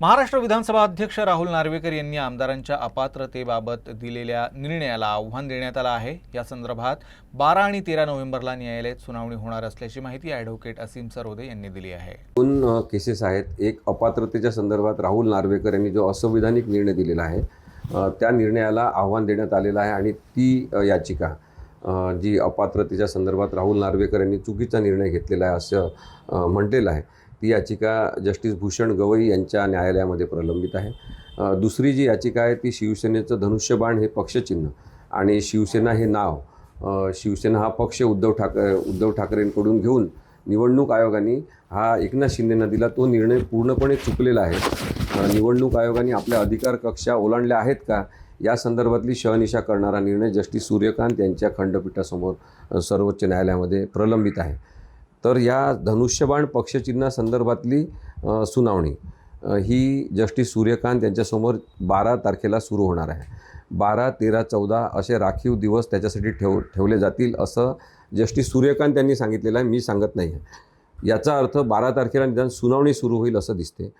महाराष्ट्र विधानसभा अध्यक्ष राहुल नार्वेकर यांनी आमदारांच्या अपात्रतेबाबत दिलेल्या निर्णयाला आव्हान देण्यात आलं आहे. या संदर्भात बारा आणि तेरा नोव्हेंबरला न्यायालयात सुनावणी होणार असल्याची माहिती ॲडव्होकेट असीम सरोदे यांनी दिली आहे. दोन केसेस आहेत. एक अपात्रतेच्या संदर्भात राहुल नार्वेकर यांनी जो असंविधानिक निर्णय दिलेला आहे त्या निर्णयाला आव्हान देण्यात आलेलं आहे आणि ती याचिका जी अपात्रतेच्या संदर्भात राहुल नार्वेकर यांनी चुकीचा निर्णय घेतलेला आहे असं म्हटलेलं आहे. ती याचिका जस्टिस भूषण गवई यांच्या न्यायालयामध्ये प्रलंबित आहे. दुसरी जी याचिका आहे ती शिवसेनेचं धनुष्यबाण हे पक्षचिन्ह आणि शिवसेना हे नाव. शिवसेना हा पक्ष उद्धव ठाकरे उद्धव ठाकरेंकडून घेऊन निवडणूक आयोगाने हा एकनाथ शिंदेना दिला तो निर्णय पूर्णपणे चुकलेला आहे. निवडणूक आयोगाने आपल्या अधिकार कक्षा ओलांडल्या आहेत का? या संदर्भातली शहनिशा करणारा निर्णय जस्टिस सूर्यकांत यांच्या खंडपीठासमोर सर्वोच्च न्यायालयामध्ये प्रलंबित आहे. तर या धनुष्यबाण पक्षचिन्हासंदर्भातली सुनावणी ही जस्टिस सूर्यकांत यांच्यासमोर बारा तारखेला सुरू होणार आहे. बारा तेरा चौदा असे राखीव दिवस त्याच्यासाठी ठेव ठेवले जातील असं जस्टिस सूर्यकांत यांनी सांगितलेलं आहे मी सांगत नाही आहे. याचा अर्थ बारा तारखेला निदान सुनावणी सुरू होईल असं दिसते.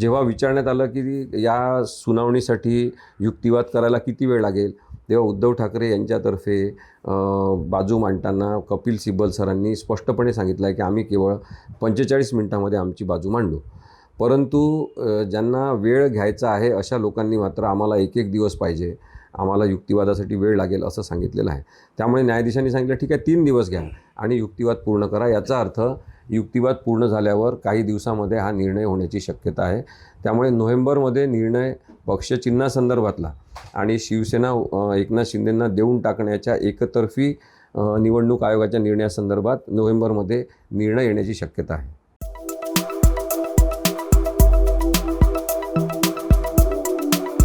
जेव्हा विचारण्यात आलं की या सुनावणीसाठी युक्तिवाद करायला किती वेळ लागेल? तेव्हा उद्धव ठाकरे यांच्यातर्फे बाजू मांडताना कपिल सिब्बल सरांनी स्पष्टपणे सांगितलं आहे की आम्ही केवळ पंचेचाळीस मिनटामध्ये आमची बाजू मांडू. परंतु ज्यांना वेळ घ्यायचा आहे अशा लोकांनी मात्र आम्हाला एक एक दिवस पाहिजे. आम्हाला युक्तिवादासाठी वेळ लागेल असं सांगितलेलं आहे. त्यामुळे न्यायाधीशांनी सांगितलं ठीक आहे तीन दिवस घ्या आणि युक्तिवाद पूर्ण करा. याचा अर्थ युक्तिवाद पूर्ण झाल्यावर काही दिवसामध्ये हा निर्णय होण्याची शक्यता आहे. त्यामुळे नोव्हेंबरमध्ये निर्णय पक्षचिन्हासंदर्भातला. आणि शिवसेना एकनाथ शिंदेंना देऊन टाकण्याच्या एकतर्फी निवडणूक आयोगाच्या निर्णयासंदर्भात नोव्हेंबरमध्ये निर्णय येण्याची शक्यता आहे.